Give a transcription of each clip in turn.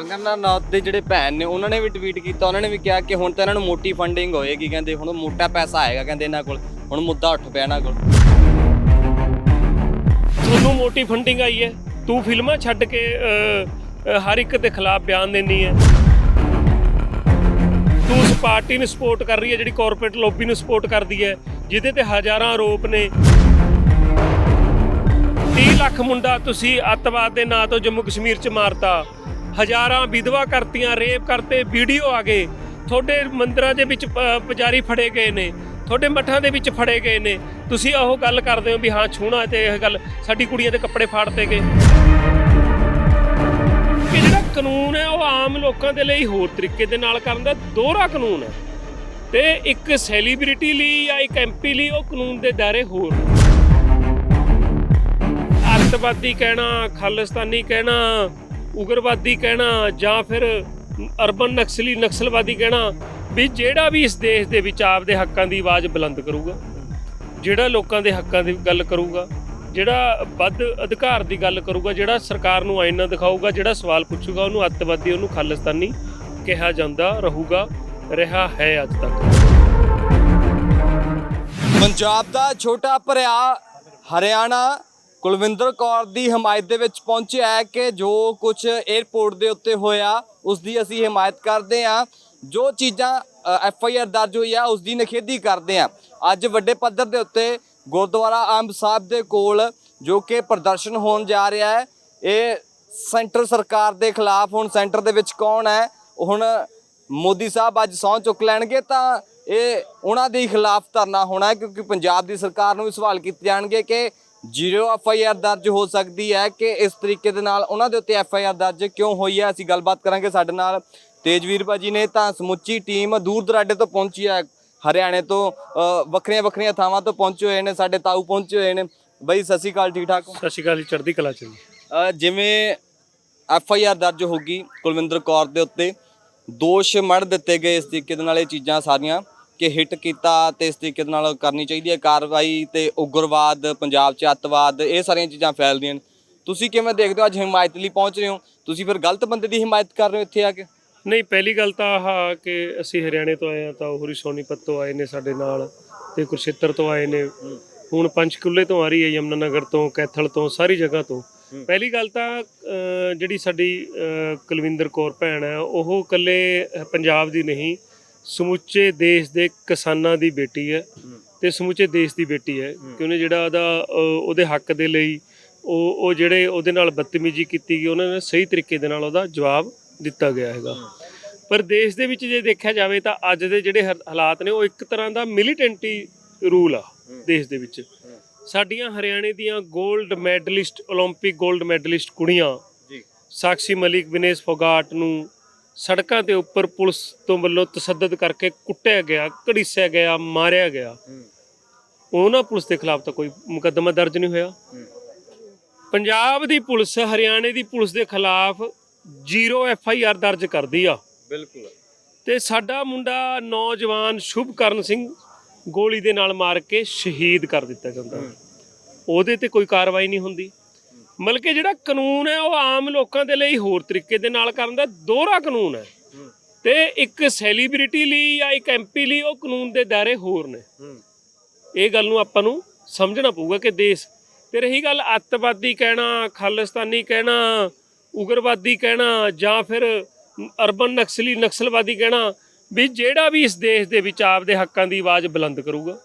ਕੰਗਨਾ ਰਣੌਤ ਦੇ ਜਿਹੜੇ ਭੈਣ ਨੇ, ਉਹਨਾਂ ਨੇ ਵੀ ਟਵੀਟ ਕੀਤਾ, ਉਹਨਾਂ ਨੇ ਵੀ ਕਿਹਾ ਕਿ ਹੁਣ ਤਾਂ ਇਹਨਾਂ ਨੂੰ ਮੋਟੀ ਫੰਡਿੰਗ ਹੋਏਗੀ, ਕਹਿੰਦੇ ਹੁਣ ਮੋਟਾ ਪੈਸਾ ਆਏਗਾ, ਕਹਿੰਦੇ ਇਹਨਾਂ ਕੋਲ, ਹੁਣ ਮੁੱਦਾ ਉੱਠ ਪਿਆ ਇਹਨਾਂ ਕੋਲ। ਤੁਹਾਨੂੰ ਮੋਟੀ ਫੰਡਿੰਗ ਆਈ ਹੈ, ਤੂੰ ਫਿਲਮਾਂ ਛੱਡ ਕੇ ਹਰ ਇੱਕ ਦੇ ਖਿਲਾਫ ਬਿਆਨ ਦਿੰਨੀ ਹੈ। ਤੂੰ ਉਸ ਪਾਰਟੀ ਨੂੰ ਸਪੋਰਟ ਕਰ ਰਹੀ ਹੈ, ਜਿਹੜੀ ਕਾਰਪੋਰੇਟ ਲੋਬੀ ਨੂੰ ਸਪੋਰਟ ਕਰਦੀ ਹੈ, ਜਿਹਦੇ ਤੇ ਹਜ਼ਾਰਾਂ ਆਰੋਪ ਨੇ। 30 ਲੱਖ ਮੁੰਡਾ ਤੁਸੀਂ ਅੱਤਵਾਦ ਦੇ ਨਾਂ ਤੋਂ ਜੰਮੂ ਕਸ਼ਮੀਰ ਚ ਮਾਰਤਾ। ਹਜ਼ਾਰਾਂ ਵਿਧਵਾ ਕਰਤੀਆਂ, ਰੇਪ ਕਰਤੇ, ਵੀਡੀਓ ਆ ਗਏ। ਤੁਹਾਡੇ ਮੰਦਰਾਂ ਦੇ ਵਿੱਚ ਪ- ਪੁਜਾਰੀ ਫੜੇ ਗਏ ਨੇ। ਤੁਹਾਡੇ ਮੱਠਾਂ ਦੇ ਵਿੱਚ ਫੜੇ ਗਏ ਨੇ। ਤੁਸੀਂ ਉਹ ਗੱਲ ਕਰਦੇ ਹੋ ਵੀ ਹਾਂ ਛੂਣਾ ਤੇ ਇਹ ਗੱਲ ਸਾਡੀ ਕੁੜੀਆਂ ਦੇ ਕੱਪੜੇ ਫਾੜਤੇ ਗਏ। ਕਿ ਜਿਹੜਾ ਕਾਨੂੰਨ ਹੈ, ਉਹ ਆਮ ਲੋਕਾਂ ਦੇ ਲਈ ਹੋਰ ਤਰੀਕੇ ਦੇ ਨਾਲ ਕਰਨ ਦਾ ਦੋਹਰਾ ਕਾਨੂੰਨ ਹੈ। ਤੇ ਇੱਕ ਸੈਲੀਬ੍ਰਿਟੀ ਲਈ ਜਾਂ ਇੱਕ ਐਮਪੀ ਲਈ ਉਹ ਕਾਨੂੰਨ ਦੇ ਦਾਇਰੇ ਹੋਰ ਨੇ। ਅੱਤਵਾਦੀ ਕਹਿਣਾ, ਖਾਲਿਸਤਾਨੀ ਕਹਿਣਾ ਉਗਰਵਾਦੀ ਕਹਿਣਾ ਜਾਂ ਫਿਰ ਅਰਬਨ ਨਕਸਲੀ ਨਕਸਲਵਾਦੀ ਕਹਿਣਾ ਵੀ ਜਿਹੜਾ ਵੀ ਇਸ ਦੇਸ਼ ਦੇ ਵਿੱਚ ਆਪਦੇ ਹੱਕਾਂ ਦੀ ਆਵਾਜ਼ ਬੁਲੰਦ ਕਰੂਗਾ, ਜਿਹੜਾ ਲੋਕਾਂ ਦੇ ਹੱਕਾਂ ਦੀ ਗੱਲ ਕਰੂਗਾ, ਜਿਹੜਾ ਵੱਧ ਅਧਿਕਾਰ ਦੀ ਗੱਲ ਕਰੂਗਾ, ਜਿਹੜਾ ਸਰਕਾਰ ਨੂੰ ਆਇਨਾ ਦਿਖਾਊਗਾ, ਜਿਹੜਾ ਸਵਾਲ ਪੁੱਛੂਗਾ, ਉਹਨੂੰ ਅੱਤਵਾਦੀ, ਉਹਨੂੰ ਖਾਲਿਸਤਾਨੀ ਕਿਹਾ ਜਾਂਦਾ, ਰਹੂਗਾ, ਰਿਹਾ ਹੈ ਅੱਜ ਤੱਕ। ਪੰਜਾਬ ਦਾ ਛੋਟਾ ਭਰਿਆ ਹਰਿਆਣਾ ਕੁਲਵਿੰਦਰ ਕੌਰ ਦੀ ਹਮਾਇਤ ਦੇ ਵਿੱਚ ਪਹੁੰਚਿਆ ਹੈ ਕਿ ਜੋ ਕੁਝ 에ਅਰਪੋਰਟ ਦੇ ਉੱਤੇ ਹੋਇਆ ਉਸ ਦੀ ਅਸੀਂ ਹਮਾਇਤ ਕਰਦੇ ਹਾਂ। ਜੋ ਚੀਜ਼ਾਂ ਐਫ ਆਈ ਆਰ ਦਰਜ ਹੋਈ ਆ ਉਸ ਦੀ ਨਿਖੇਧੀ ਕਰਦੇ ਹਾਂ। ਅੱਜ ਵੱਡੇ ਪੱਧਰ ਦੇ ਉੱਤੇ ਗੁਰਦੁਆਰਾ ਅੰਬ ਸਾਹਿਬ ਦੇ ਕੋਲ ਜੋ ਕਿ ਪ੍ਰਦਰਸ਼ਨ ਹੋਣ ਜਾ ਰਿਹਾ ਹੈ। ਇਹ ਸੈਂਟਰ ਸਰਕਾਰ ਦੇ ਖਿਲਾਫ ਹੁਣ ਸੈਂਟਰ ਦੇ ਵਿੱਚ ਕੌਣ ਹੈ? ਹੁਣ ਮੋਦੀ ਸਾਹਿਬ ਅੱਜ ਸਹੁੰ ਚੁੱਕ ਲੈਣਗੇ ਤਾਂ ਇਹ ਉਹਨਾਂ ਦੇ ਖਿਲਾਫ ਧਰਨਾ ਹੋਣਾ ਕਿਉਂਕਿ ਪੰਜਾਬ ਦੀ ਸਰਕਾਰ ਨੂੰ ਵੀ ਸਵਾਲ ਕੀਤੇ ਜਾਣਗੇ ਕਿ ਜ਼ੀਰੋ ਐਫ ਆਈ ਆਰ ਦਰਜ ਹੋ ਸਕਦੀ ਹੈ ਕਿ ਇਸ ਤਰੀਕੇ ਦੇ ਨਾਲ ਉਹਨਾਂ ਦੇ ਉੱਤੇ ਐਫ ਆਈ ਆਰ ਦਰਜ ਕਿਉਂ ਹੋਈ ਹੈ? ਅਸੀਂ ਗੱਲਬਾਤ ਕਰਾਂਗੇ ਸਾਡੇ ਨਾਲ ਤੇਜਵੀਰ ਭਾਜੀ ਨੇ। ਤਾਂ ਸਮੁੱਚੀ ਟੀਮ ਦੂਰ ਦਰਾਡੇ ਤੋਂ ਪਹੁੰਚੀ ਹੈ ਹਰਿਆਣੇ ਤੋਂ ਵੱਖਰੀਆਂ ਵੱਖਰੀਆਂ ਥਾਵਾਂ ਤੋਂ ਪਹੁੰਚੇ ਹੋਏ ਨੇ ਸਾਡੇ ਤਾਊ ਪਹੁੰਚੇ ਹੋਏ ਨੇ। ਬਈ ਸਤਿ ਸ਼੍ਰੀ ਅਕਾਲ ਠੀਕ ਠਾਕ ਹੋ? ਸਤਿ ਸ਼੍ਰੀ ਅਕਾਲ ਜੀ ਚੜ੍ਹਦੀ ਕਲਾ ਚ ਜੀ। ਜਿਵੇਂ ਐਫ ਆਈ ਆਰ ਦਰਜ ਹੋਗੀ ਕੁਲਵਿੰਦਰ ਕੌਰ ਦੇ ਉੱਤੇ ਦੋਸ਼ ਮੜ ਦਿੱਤੇ ਗਏ ਇਸ ਤਰੀਕੇ ਦੇ ਨਾਲ ਇਹ ਚੀਜ਼ਾਂ ਸਾਰੀਆਂ। ਕਿ ਹਿੱਟ ਕੀਤਾ ਤੇ ਇਸ ਤਰੀਕੇ ਦੇ ਨਾਲ ਕਰਨੀ ਚਾਹੀਦੀ ਹੈ ਕਾਰਵਾਈ ਤੇ ਉਗਰਵਾਦ ਪੰਜਾਬ 'ਚ ਅੱਤਵਾਦ ਇਹ ਸਾਰੀਆਂ ਚੀਜ਼ਾਂ ਫੈਲਦੀਆਂ ਨੇ। ਤੁਸੀਂ ਕਿਵੇਂ ਦੇਖਦੇ ਹੋ? ਅੱਜ ਹਿਮਾਇਤ ਲਈ ਪਹੁੰਚ ਰਹੇ ਹੋ। ਤੁਸੀਂ ਫਿਰ ਗਲਤ ਬੰਦੇ ਦੀ ਹਿਮਾਇਤ ਕਰ ਰਹੇ ਹੋ ਇੱਥੇ ਆ ਕੇ? ਨਹੀਂ ਪਹਿਲੀ ਗੱਲ ਤਾਂ ਆਹ ਕਿ ਅਸੀਂ ਹਰਿਆਣੇ ਤੋਂ ਆਏ ਆ ਤਾਂ ਹੋਰੀ ਸੋਨੀਪਤ ਤੋਂ ਆਏ ਨੇ ਸਾਡੇ ਨਾਲ ਤੇ ਕੁਰਸ਼ੇਤਰ ਤੋਂ ਆਏ ਨੇ। ਹੁਣ ਪੰਚਕੂਲੇ ਤੋਂ ਆ ਰਹੀ ਹੈ ਯਮਨਾ ਨਗਰ ਤੋਂ ਕੈਥਲ ਤੋਂ ਸਾਰੀ ਜਗ੍ਹਾ ਤੋਂ। ਪਹਿਲੀ ਗੱਲ ਤਾਂ ਅਹ, ਜਿਹੜੀ ਸਾਡੀ ਅਹ, ਕੁਲਵਿੰਦਰ ਕੌਰ ਭੈਣ ਹੈ ਉਹ ਇਕੱਲੇ ਪੰਜਾਬ ਦੀ ਨਹੀਂ ਸਮੁੱਚੇ ਦੇਸ਼ ਦੇ ਕਿਸਾਨਾਂ ਦੀ ਬੇਟੀ ਹੈ ਤੇ ਸਮੁੱਚੇ ਦੇਸ਼ ਦੀ ਬੇਟੀ ਹੈ ਕਿ ਉਹਨੇ ਜਿਹੜਾ ਉਹਦਾ ਉਹਦੇ ਹੱਕ ਦੇ ਲਈ ਉਹ ਉਹ ਜਿਹੜੇ ਉਹਦੇ ਨਾਲ ਬਦਤਮੀਜੀ ਕੀਤੀ ਗਈ ਉਹਨਾਂ ਨੇ ਸਹੀ ਤਰੀਕੇ ਦੇ ਨਾਲ ਉਹਦਾ ਜਵਾਬ ਦਿੱਤਾ ਗਿਆ ਹੈਗਾ। ਪਰ ਦੇਸ਼ ਦੇ ਵਿੱਚ ਜੇ ਦੇਖਿਆ ਜਾਵੇ ਤਾਂ ਅੱਜ ਦੇ ਜਿਹੜੇ ਹਾਲਾਤ ਨੇ ਉਹ ਇੱਕ ਤਰ੍ਹਾਂ ਦਾ ਮਿਲੀਟੈਂਟੀ ਰੂਲ ਆ ਦੇਸ਼ ਦੇ ਵਿੱਚ। ਸਾਡੀਆਂ ਹਰਿਆਣੇ ਦੀਆਂ 골ਡ ਮੈਡਲਿਸਟ 올림픽 골ਡ ਮੈਡਲਿਸਟ ਕੁੜੀਆਂ ਜੀ। ਸਾਕਸ਼ੀ ਮਲਿਕ ਵਿਨੇਸ਼ ਫੋਗਾਟ ਨੂੰ ਸੜਕਾਂ ਦੇ ਉੱਪਰ ਪੁਲਿਸ ਤੋਂ ਵੱਲੋਂ ਤਸੱਦਦ ਕਰਕੇ ਕੁੱਟਿਆ ਗਿਆ ਘੜੀਸਿਆ ਗਿਆ ਮਾਰਿਆ ਗਿਆ। ਉਹਨਾਂ ਪੁਲਿਸ ਦੇ ਖਿਲਾਫ ਤਾਂ ਕੋਈ ਮੁਕੱਦਮਾ ਦਰਜ ਨਹੀਂ ਹੋਇਆ। ਪੰਜਾਬ ਦੀ ਪੁਲਿਸ ਹਰਿਆਣੇ ਦੀ ਪੁਲਿਸ ਦੇ ਖਿਲਾਫ ਜ਼ੀਰੋ ਐਫ ਆਈ ਆਰ ਦਰਜ ਕਰਦੀ ਆ। ਬਿਲਕੁਲ। ਤੇ ਸਾਡਾ ਮੁੰਡਾ ਨੌਜਵਾਨ ਸ਼ੁਭਕਰਨ ਸਿੰਘ ਗੋਲੀ ਦੇ ਨਾਲ ਮਾਰ ਕੇ ਸ਼ਹੀਦ ਕਰ ਦਿੱਤਾ ਜਾਂਦਾ। ਉਹਦੇ ਤੇ ਕੋਈ ਕਾਰਵਾਈ ਨਹੀਂ ਹੁੰਦੀ। ਮਤਲਬ ਕਿ ਜਿਹੜਾ ਕਾਨੂੰਨ ਹੈ ਉਹ ਆਮ ਲੋਕਾਂ ਦੇ ਲਈ ਹੋਰ ਤਰੀਕੇ ਦੇ ਨਾਲ ਕਰਨ ਦਾ ਦੋਹਰਾ ਕਾਨੂੰਨ ਹੈ। ਤੇ ਇੱਕ ਸੈਲੀਬ੍ਰਿਟੀ ਲਈ ਜਾਂ ਇੱਕ ਐਮਪੀ ਲਈ ਉਹ ਕਾਨੂੰਨ ਦੇ ਦਾਇਰੇ ਹੋਰ ਨੇ। ਇਹ ਗੱਲ ਨੂੰ ਆਪਾਂ ਨੂੰ ਸਮਝਣਾ ਪਊਗਾ ਕਿ ਦੇਸ਼ ਤੇ ਰਹੀ ਗੱਲ ਅੱਤਵਾਦੀ ਕਹਿਣਾ ਖਾਲਿਸਤਾਨੀ ਕਹਿਣਾ ਉਗਰਵਾਦੀ ਕਹਿਣਾ ਜਾਂ ਫਿਰ ਅਰਬਨ ਨਕਸਲੀ ਨਕਸਲਵਾਦੀ ਕਹਿਣਾ ਵੀ ਜਿਹੜਾ ਵੀ ਇਸ ਦੇਸ਼ ਦੇ ਵਿੱਚ ਆਪਦੇ ਹੱਕਾਂ ਦੀ ਆਵਾਜ਼ ਬੁਲੰਦ ਕਰੂਗਾ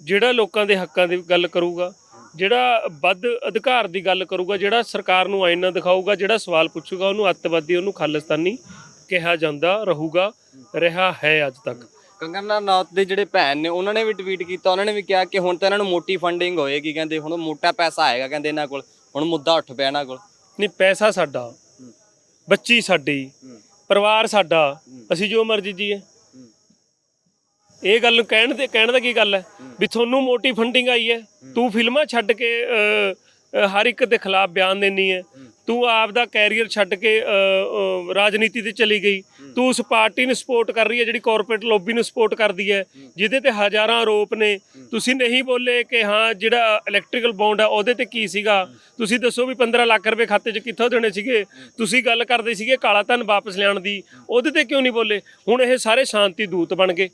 ਜਿਹੜਾ ਲੋਕਾਂ ਦੇ ਹੱਕਾਂ ਦੀ ਗੱਲ ਕਰੂਗਾ ਜਿਹੜਾ ਵੱਧ ਅਧਿਕਾਰ ਦੀ ਗੱਲ ਕਰੂਗਾ ਜਿਹੜਾ ਸਰਕਾਰ ਨੂੰ ਆਇਨਾ ਦਿਖਾਊਗਾ ਜਿਹੜਾ ਸਵਾਲ ਪੁੱਛੂਗਾ ਉਹਨੂੰ ਅੱਤਵਾਦੀ ਉਹਨੂੰ ਖਾਲਿਸਤਾਨੀ ਕਿਹਾ ਜਾਂਦਾ ਰਹੂਗਾ ਰਿਹਾ ਹੈ ਅੱਜ ਤੱਕ। ਕੰਗਨਾ ਰਣੌਤ ਦੇ ਜਿਹੜੇ ਭੈਣ ਨੇ ਉਹਨਾਂ ਨੇ ਵੀ ਟਵੀਟ ਕੀਤਾ ਉਹਨਾਂ ਨੇ ਵੀ ਕਿਹਾ ਕਿ ਹੁਣ ਤਾਂ ਇਹਨਾਂ ਨੂੰ ਮੋਟੀ ਫੰਡਿੰਗ ਹੋਏਗੀ ਕਹਿੰਦੇ ਹੁਣ ਮੋਟਾ ਪੈਸਾ ਆਏਗਾ ਕਹਿੰਦੇ ਇਹਨਾਂ ਕੋਲ ਹੁਣ ਮੁੱਦਾ ਉੱਠ ਪਿਆ ਇਹਨਾਂ ਕੋਲ। ਨਹੀਂ ਪੈਸਾ ਸਾਡਾ ਬੱਚੀ ਸਾਡੀ ਪਰਿਵਾਰ ਸਾਡਾ ਅਸੀਂ ਜੋ ਮਰਜ਼ੀ ਜੀਏ। ਇਹ ਗੱਲ ਨੂੰ ਕਹਿਣ ਦੇ ਕਹਿਣ ਦਾ ਕੀ ਗੱਲ ਹੈ? ਵੀ ਤੁਹਾਨੂੰ ਮੋਟੀ ਫੰਡਿੰਗ ਆਈ ਹੈ। ਤੂੰ ਫਿਲਮਾਂ ਛੱਡ ਕੇ ਹਰ ਇੱਕ ਦੇ ਖਿਲਾਫ ਬਿਆਨ ਦੇਣੀ ਹੈ। ਤੂੰ ਆਪ ਦਾ ਕੈਰੀਅਰ ਛੱਡ ਕੇ ਰਾਜਨੀਤੀ ਤੇ ਚਲੀ ਗਈ। ਤੂੰ ਉਸ ਪਾਰਟੀ ਨੂੰ ਸਪੋਰਟ ਕਰ ਰਹੀ ਹੈ ਜਿਹੜੀ ਕਾਰਪੋਰੇਟ ਲੌਬੀ ਨੂੰ ਸਪੋਰਟ ਕਰਦੀ ਹੈ, ਜਿਹਦੇ ਤੇ ਹਜ਼ਾਰਾਂ ਆਰੋਪ ਨੇ। ਤੁਸੀਂ ਨਹੀਂ ਬੋਲੇ ਕਿ ਹਾਂ, ਜਿਹੜਾ ਇਲੈਕਟ੍ਰੀਕਲ ਬੌਂਡ ਆ ਉਹਦੇ ਤੇ ਕੀ ਸੀਗਾ? ਤੁਸੀਂ ਦੱਸੋ ਵੀ 15 ਲੱਖ ਰੁਪਏ ਖਾਤੇ 'ਚ ਕਿੱਥੋਂ ਦੇਣੇ ਸੀਗੇ? ਤੁਸੀਂ ਗੱਲ ਕਰਦੇ ਸੀਗੇ ਕਾਲਾ ਧਨ ਵਾਪਸ ਲਿਆਉਣ ਦੀ। ਉਹਦੇ ਤੇ ਕਿਉਂ ਨਹੀਂ ਬੋਲੇ? ਹੁਣ ਇਹ ਸਾਰੇ ਸ਼ਾਂਤੀ ਦੂਤ ਬਣ ਗਏ।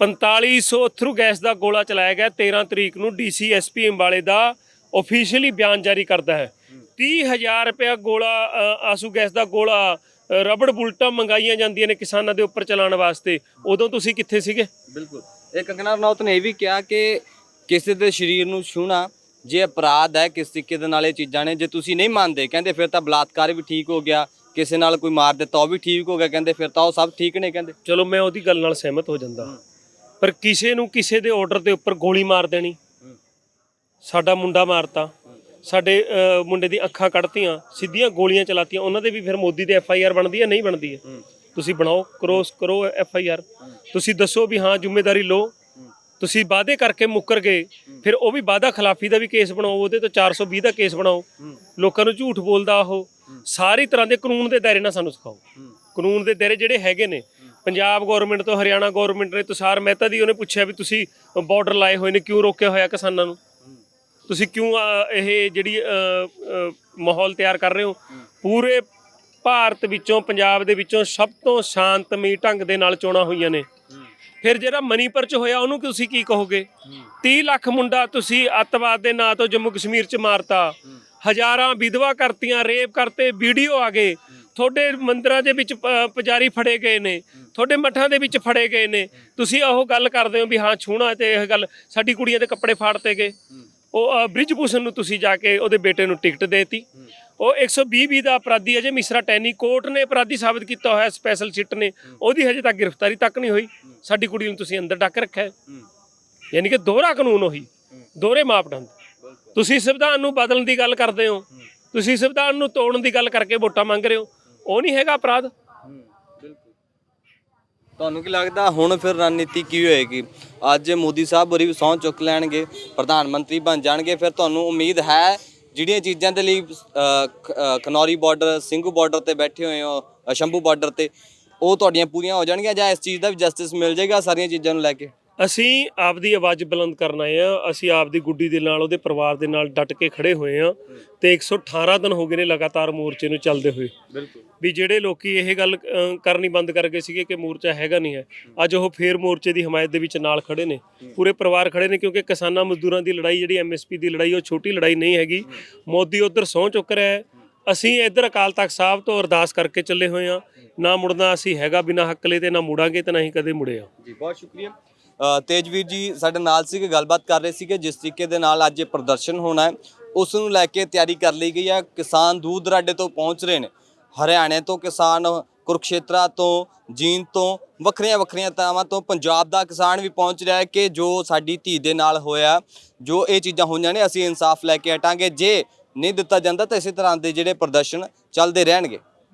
4500 ਅਥਰੂ ਗੈਸ ਦਾ ਗੋਲਾ ਚਲਾਇਆ ਗਿਆ। 13 ਤਰੀਕ ਨੂੰ ਡੀਸੀਐਸਪੀ ਅੰਬਾਲੇ ਦਾ ਆਫੀਸ਼ੀਅਲੀ ਬਿਆਨ ਜਾਰੀ ਕਰਦਾ ਹੈ। 30000 ਰੁਪਇਆ ਗੋਲਾ ਆਸੂ ਗੈਸ ਦਾ ਗੋਲਾ ਰਬੜ ਬੁਲਟਾਂ ਮੰਗਾਈਆਂ ਜਾਂਦੀਆਂ ਨੇ ਕਿਸਾਨਾਂ ਦੇ ਉੱਪਰ ਚਲਾਉਣ ਵਾਸਤੇ। ਉਦੋਂ ਤੁਸੀਂ ਕਿੱਥੇ ਸੀਗੇ? ਬਿਲਕੁਲ। ਇਹ ਕੰਗਨਾ ਰਣੌਤ ਨੇ ਇਹ ਵੀ ਕਿਹਾ ਕਿ ਕਿਸੇ ਦੇ ਸਰੀਰ ਨੂੰ ਛੂਣਾ ਜੇ ਅਪਰਾਧ ਹੈ ਕਿਸ ਤਰੀਕੇ ਦੇ ਨਾਲ ਇਹ ਚੀਜ਼ਾਂ ਨੇ ਜੇ ਤੁਸੀਂ ਨਹੀਂ ਮੰਨਦੇ ਕਹਿੰਦੇ ਫਿਰ ਤਾਂ ਬਲਾਤਕਾਰ ਵੀ ਠੀਕ ਹੋ ਗਿਆ ਕਿਸੇ ਨਾਲ ਕੋਈ ਮਾਰ ਦਿੱਤਾ ਉਹ ਵੀ ਠੀਕ ਹੋ ਗਿਆ ਕਹਿੰਦੇ ਫਿਰ ਤਾਂ ਉਹ ਸਭ ਠੀਕ ਨੇ ਕਹਿੰਦੇ। ਚਲੋ ਮੈਂ ਉਹਦੀ ਗੱਲ ਨਾਲ ਸਹਿਮਤ ਹੋ ਜਾਂਦਾ। ਪਰ ਕਿਸੇ ਨੂੰ ਕਿਸੇ ਦੇ ਆਰਡਰ ਦੇ ਉੱਪਰ ਗੋਲੀ ਮਾਰ ਦੇਣੀ। ਸਾਡਾ ਮੁੰਡਾ ਮਾਰਤਾ। ਸਾਡੇ ਮੁੰਡੇ ਦੀ ਅੱਖਾਂ ਕੱਢਤੀਆਂ ਸਿੱਧੀਆਂ ਗੋਲੀਆਂ ਚਲਾਤੀਆਂ। ਉਹਨਾਂ ਦੇ ਵੀ ਫਿਰ ਮੋਦੀ ਦੇ ਐਫ ਆਈ ਆਰ ਬਣਦੀ ਹੈ ਨਹੀਂ ਬਣਦੀ ਹੈ? ਤੁਸੀਂ ਬਣਾਓ ਕਰੋਸ ਕਰੋ ਐਫ ਆਈ ਆਰ ਤੁਸੀਂ ਦੱਸੋ ਵੀ ਹਾਂ ਜ਼ਿੰਮੇਵਾਰੀ ਲਓ। ਤੁਸੀਂ ਵਾਅਦੇ ਕਰਕੇ ਮੁੱਕਰ ਗਏ। ਫਿਰ ਉਹ ਵੀ ਵਾਅਦਾ ਖਿਲਾਫੀ ਦਾ ਵੀ ਕੇਸ ਬਣਾਓ ਉਹਦੇ ਤੋਂ 420 ਦਾ ਕੇਸ ਬਣਾਓ। ਲੋਕਾਂ ਨੂੰ ਝੂਠ ਬੋਲਦਾ ਉਹ। ਸਾਰੀ ਤਰ੍ਹਾਂ ਦੇ ਕਾਨੂੰਨ ਦੇ ਦਾਇਰੇ ਨਾਲ ਸਾਨੂੰ ਸਿਖਾਓ। ਕਾਨੂੰਨ ਦੇ ਦਾਇਰੇ ਜਿਹੜੇ ਹੈਗੇ ਨੇ ਪੰਜਾਬ ਗਵਰਨਮੈਂਟ ਤੋਂ, ਹਰਿਆਣਾ ਗਵਰਨਮੈਂਟ ਨੇ ਤੁਸ਼ਾਰ ਮਹਿਤਾ ਦੀ ਉਹਨੇ ਪੁੱਛਿਆ ਵੀ ਤੁਸੀਂ ਬਾਰਡਰ ਲਾਏ ਹੋਏ ਨੇ, ਕਿਉਂ ਰੋਕਿਆ ਹੋਇਆ ਕਿਸਾਨਾਂ ਨੂੰ? ਤੁਸੀਂ ਕਿਉਂ ਇਹ ਜਿਹੜੀ ਮਾਹੌਲ ਤਿਆਰ ਕਰ ਰਹੇ ਹੋ? ਪੂਰੇ ਭਾਰਤ ਵਿੱਚੋਂ, ਪੰਜਾਬ ਦੇ ਵਿੱਚੋਂ ਸਭ ਤੋਂ ਸ਼ਾਂਤਮਈ ਢੰਗ ਦੇ ਨਾਲ ਚੋਣਾਂ ਹੋਈਆਂ ਨੇ। ਫਿਰ ਜਿਹੜਾ ਮਨੀਪੁਰ ਚ ਹੋਇਆ, ਉਹਨੂੰ ਤੁਸੀਂ ਕੀ ਕਹੋਗੇ? 30 ਲੱਖ ਮੁੰਡਾ ਤੁਸੀਂ ਅੱਤਵਾਦ ਦੇ ਨਾਂ ਤੋਂ ਜੰਮੂ ਕਸ਼ਮੀਰ ਚ ਮਾਰਤਾ। ਹਜ਼ਾਰਾਂ ਵਿਧਵਾ ਕਰਤੀਆਂ, ਰੇਪ ਕਰਤੇ, ਵੀਡੀਓ ਆ ਗਏ। ਤੁਹਾਡੇ ਮੰਦਰਾਂ ਦੇ ਵਿੱਚ ਪੁਜਾਰੀ ਫੜੇ ਗਏ ਨੇ। ਤੁਹਾਡੇ ਮੱਠਾਂ ਦੇ ਵਿੱਚ ਫੜੇ ਗਏ ਨੇ। ਤੁਸੀਂ ਉਹ ਗੱਲ ਕਰਦੇ ਹੋ ਵੀ ਹਾਂ ਛੂਣਾ ਤੇ ਇਹ ਗੱਲ ਸਾਡੀ ਕੁੜੀਆਂ ਦੇ ਕੱਪੜੇ ਫਾੜਤੇ ਗਏ। ਉਹ ਬ੍ਰਿਜਭੂਸ਼ਣ ਨੂੰ ਤੁਸੀਂ ਜਾ ਕੇ ਉਹਦੇ ਬੇਟੇ ਨੂੰ ਟਿਕਟ ਦੇਤੀ। ਉਹ 120 ਵੀ ਦਾ ਅਪਰਾਧੀ ਅਜੇ ਮਿਸਰਾ ਟੈਨੀ ਕੋਰਟ ਨੇ ਅਪਰਾਧੀ ਸਾਬਤ ਕੀਤਾ ਹੋਇਆ, ਸਪੈਸ਼ਲ ਸਿੱਟ ਨੇ। ਉਹਦੀ ਹਜੇ ਤੱਕ ਗ੍ਰਿਫਤਾਰੀ ਤੱਕ ਨਹੀਂ ਹੋਈ। ਸਾਡੀ ਕੁੜੀ ਨੂੰ ਤੁਸੀਂ ਅੰਦਰ ਡੱਕ ਰੱਖਿਆ ਯਾਨੀ ਕਿ ਦੋਹਰਾ ਕਾਨੂੰਨ ਉਹੀ। ਦੋਹਰੇ ਮਾਪਦੰਡ। ਤੁਸੀਂ ਸੰਵਿਧਾਨ ਨੂੰ ਬਦਲਣ ਦੀ ਗੱਲ ਕਰਦੇ ਹੋ। ਤੁਸੀਂ ਸੰਵਿਧਾਨ ਨੂੰ ਤੋੜਨ ਦੀ ਗੱਲ ਕਰਕੇ ਵੋਟਾਂ ਮੰਗ ਰਹੇ ਹੋ। ਉਹ ਨਹੀਂ ਹੈਗਾ ਅਪਰਾਧ। ਤੁਹਾਨੂੰ ਕੀ ਲੱਗਦਾ ਹੁਣ ਫਿਰ ਰਣਨੀਤੀ ਕੀ ਹੋਏਗੀ? ਅੱਜ ਮੋਦੀ ਸਾਹਿਬ ਹੋਰੀ ਵੀ ਸਹੁੰ ਚੁੱਕ ਲੈਣਗੇ ਪ੍ਰਧਾਨ ਮੰਤਰੀ ਬਣ ਜਾਣਗੇ ਫਿਰ ਤੁਹਾਨੂੰ ਉਮੀਦ ਹੈ ਜਿਹੜੀਆਂ ਚੀਜ਼ਾਂ ਦੇ ਲਈ ਅ, ਖਨੌਰੀ ਬਾਰਡਰ ਸਿੰਘੂ ਬਾਰਡਰ ਤੇ ਬੈਠੇ ਹੋਏ ਹੋ ਅ, ਸ਼ੰਭੂ ਬਾਰਡਰ ਤੇ ਉਹ ਤੁਹਾਡੀਆਂ ਪੂਰੀਆਂ ਹੋ ਜਾਣਗੀਆਂ ਜਾਂ ਇਸ ਚੀਜ਼ ਦਾ ਵੀ ਜਸਟਿਸ ਮਿਲ ਜਾਏਗਾ ਸਾਰੀਆਂ ਚੀਜ਼ਾਂ ਨੂੰ ਲੈ ਕੇ? ਅਸੀਂ ਆਪਦੀ ਆਵਾਜ਼ ਬੁਲੰਦ ਕਰਨ ਆਏ ਆ ਅਸੀਂ ਆਪਦੀ ਗੁੱਡੀ ਦੇ ਨਾਲ ਉਹਦੇ ਪਰਿਵਾਰ ਦੇ ਨਾਲ ਡਟ ਕੇ ਖੜੇ ਹੋਏ ਆ ਤੇ 118 ਦਿਨ ਹੋ ਗਏ ਨੇ ਲਗਾਤਾਰ ਮੋਰਚੇ ਨੂੰ ਚੱਲਦੇ ਹੋਏ। ਬਿਲਕੁਲ। ਵੀ ਜਿਹੜੇ ਲੋਕੀ ਇਹ ਗੱਲ ਕਰਨੀ ਬੰਦ ਕਰ ਗਏ ਸੀਗੇ ਕਿ ਮੋਰਚਾ ਹੈਗਾ ਨਹੀਂ ਹੈ ਅੱਜ ਉਹ ਫੇਰ ਮੋਰਚੇ ਦੀ ਹਮਾਇਤ ਦੇ ਵਿੱਚ ਨਾਲ ਖੜੇ ਨੇ। ਪੂਰੇ ਪਰਿਵਾਰ ਖੜੇ ਨੇ ਕਿਉਂਕਿ ਕਿਸਾਨਾਂ ਮਜ਼ਦੂਰਾਂ ਦੀ ਲੜਾਈ ਜਿਹੜੀ ਐਮਐਸਪੀ ਦੀ ਲੜਾਈ ਉਹ ਛੋਟੀ ਲੜਾਈ ਨਹੀਂ ਹੈਗੀ। ਮੋਦੀ ਉਧਰ ਸਹੁੰ ਚੁੱਕ ਰਿਹਾ ਹੈ। ਅਸੀਂ ਇੱਧਰ ਅਕਾਲ ਤਖਤ ਸਾਹਿਬ ਤੋਂ ਅਰਦਾਸ ਕਰਕੇ ਚੱਲੇ ਹੋਏ ਆ ਨਾ ਮੁੜਨਾ ਅਸੀਂ ਹੈਗਾ ਬਿਨਾ ਹੱਕਲੇ ਤੇ ਨਾ ਮੁੜਾਂਗੇ ਤੇ ਨਾ ਹੀ ਕਦੇ ਮੁੜੇ ਆ ਜੀ ਬਹੁਤ ਸ਼ੁਕਰੀਆ। ਤੇਜਵੀਰ ਜੀ ਸਾਡੇ ਨਾਲ ਸੀਗੇ, ਗੱਲਬਾਤ ਕਰ ਰਹੇ ਸੀਗੇ, ਜਿਸ ਤਰੀਕੇ ਦੇ ਨਾਲ ਅੱਜ ਇਹ ਪ੍ਰਦਰਸ਼ਨ ਹੋਣਾ ਹੈ, ਉਸ ਨੂੰ ਲੈ ਕੇ ਤਿਆਰੀ ਕਰ ਲਈ ਗਈ ਹੈ। ਕਿਸਾਨ ਦੂਰ ਦਰਾਡੇ ਤੋਂ ਪਹੁੰਚ ਰਹੇ ਨੇ। ਹਰਿਆਣੇ ਤੋਂ ਕਿਸਾਨ, ਕੁਰਕਸ਼ੇਤਰਾ ਤੋਂ, ਜੀਂਦ ਤੋਂ, ਵੱਖਰੀਆਂ ਵੱਖਰੀਆਂ ਥਾਵਾਂ ਤੋਂ ਪੰਜਾਬ ਦਾ ਕਿਸਾਨ ਵੀ ਪਹੁੰਚ ਰਿਹਾ ਹੈ ਕਿ ਜੋ ਸਾਡੀ ਧੀ ਦੇ ਨਾਲ ਹੋਇਆ, ਜੋ ਇਹ ਚੀਜ਼ਾਂ ਹੋਈਆਂ ਨੇ, ਅਸੀਂ ਇਨਸਾਫ ਲੈ ਕੇ ਹਟਾਂਗੇ। ਜੇ ਨਹੀਂ ਦਿੱਤਾ ਜਾਂਦਾ ਤਾਂ ਇਸੇ ਤਰ੍ਹਾਂ ਦੇ ਜਿਹੜੇ ਪ੍ਰਦਰਸ਼ਨ ਚੱਲਦੇ ਰਹਿਣਗੇ।